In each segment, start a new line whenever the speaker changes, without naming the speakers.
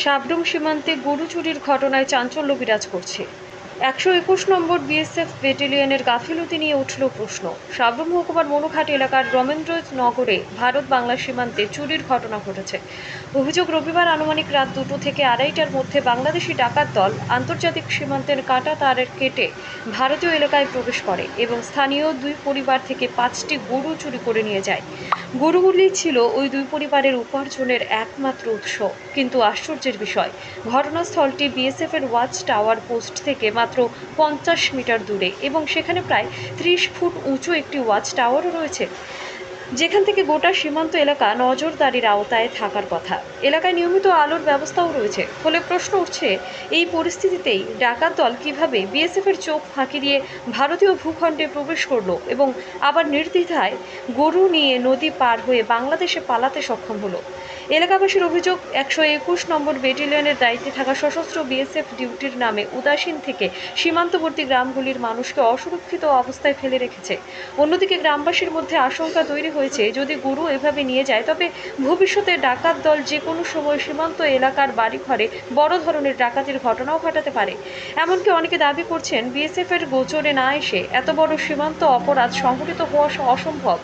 সাবরুম সীমান্তে গরু চুরির ঘটনায় চাঞ্চল্য বিরাজ করছে। একশো একুশ নম্বর বিএসএফ ব্যাটালিয়নের গাফিলতি নিয়ে উঠল প্রশ্ন। সাবরুম মহকুমার মনুঘাট এলাকার রমেন্দ্রনগরে ভারত বাংলা সীমান্তে চুরির ঘটনা ঘটেছে। অভিযোগ রবিবার আনুমানিক রাত দুটো থেকে আড়াইটার মধ্যে বাংলাদেশি ডাকাত দল আন্তর্জাতিক সীমান্তের কাঁটা তারের কেটে ভারতীয় এলাকায় প্রবেশ করে এবং স্থানীয় দুই পরিবার থেকে পাঁচটি গরু চুরি করে নিয়ে যায়। গরুগুলি ছিল ওই দুই পরিবারের উপার্জনের একমাত্র উৎস। কিন্তু আশ্চর্যের বিষয়, ঘটনাস্থলটি বিএসএফ এর ওয়াচ টাওয়ার পোস্ট থেকে মাত্র পঞ্চাশ মিটার দূরে এবং সেখানে প্রায় ত্রিশ ফুট উঁচু একটি ওয়াচ টাওয়ারও রয়েছে। যেখান থেকে গোটা সীমান্ত এলাকা নজরদারির আওতায় থাকার কথা। এলাকায় নিয়মিত আলোর ব্যবস্থাও রয়েছে, ফলে প্রশ্ন উঠছে, এই পরিস্থিতিতেই ডাকাত দল কীভাবে বিএসএফ এর চোখ ফাঁকি দিয়ে ভারতীয় ভূখণ্ডে প্রবেশ করল এবং আবার নির্দ্বিধায় গরু নিয়ে নদী পার হয়ে বাংলাদেশে পালাতে সক্ষম হলো। এলাকাবাসীর অভিযোগ, একশো একুশ নম্বর ব্যাটালিয়নের দায়িত্বে থাকা সশস্ত্র বিএসএফ ডিউটির নামে উদাসীন থেকে সীমান্তবর্তী গ্রামগুলির মানুষকে অসুরক্ষিত অবস্থায় ফেলে রেখেছে। অন্যদিকে গ্রামবাসীর মধ্যে আশঙ্কা তৈরি হয়েছে, যদি গুরু এভাবে নিয়ে যায়, তবে ভবিষ্যতে ডাকাত দল যে কোনো সময় সীমান্ত এলাকার বাড়িঘরে বড় ধরনের ডাকাতির ঘটনাও ঘটাতে পারে। এমনকি অনেকে দাবি করছেন বিএসএফ এর গোচরে না এসে এত বড় সীমান্ত অপরাধ সংঘটিত হওয়া অসম্ভব।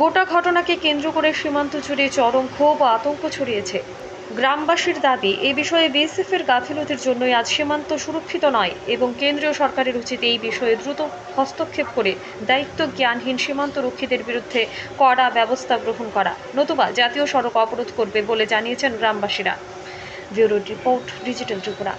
গোটা ঘটনাকে কেন্দ্র করে সীমান্ত জুড়ে চরম ক্ষোভ আতঙ্ক ছড়িয়েছে। গ্রামবাসীর দাবি, এ বিষয়ে বিএসএফের গাফিলতির জন্যই আজ সীমান্ত সুরক্ষিত নয় এবং কেন্দ্রীয় সরকারের উচিত এই বিষয়ে দ্রুত হস্তক্ষেপ করে দায়িত্ব জ্ঞানহীন সীমান্ত রক্ষীদের বিরুদ্ধে কড়া ব্যবস্থা গ্রহণ করা। নতুবা জাতীয় সড়ক অবরোধ করবে বলে জানিয়েছেন গ্রামবাসীরা। Bureau report, digital Tripura.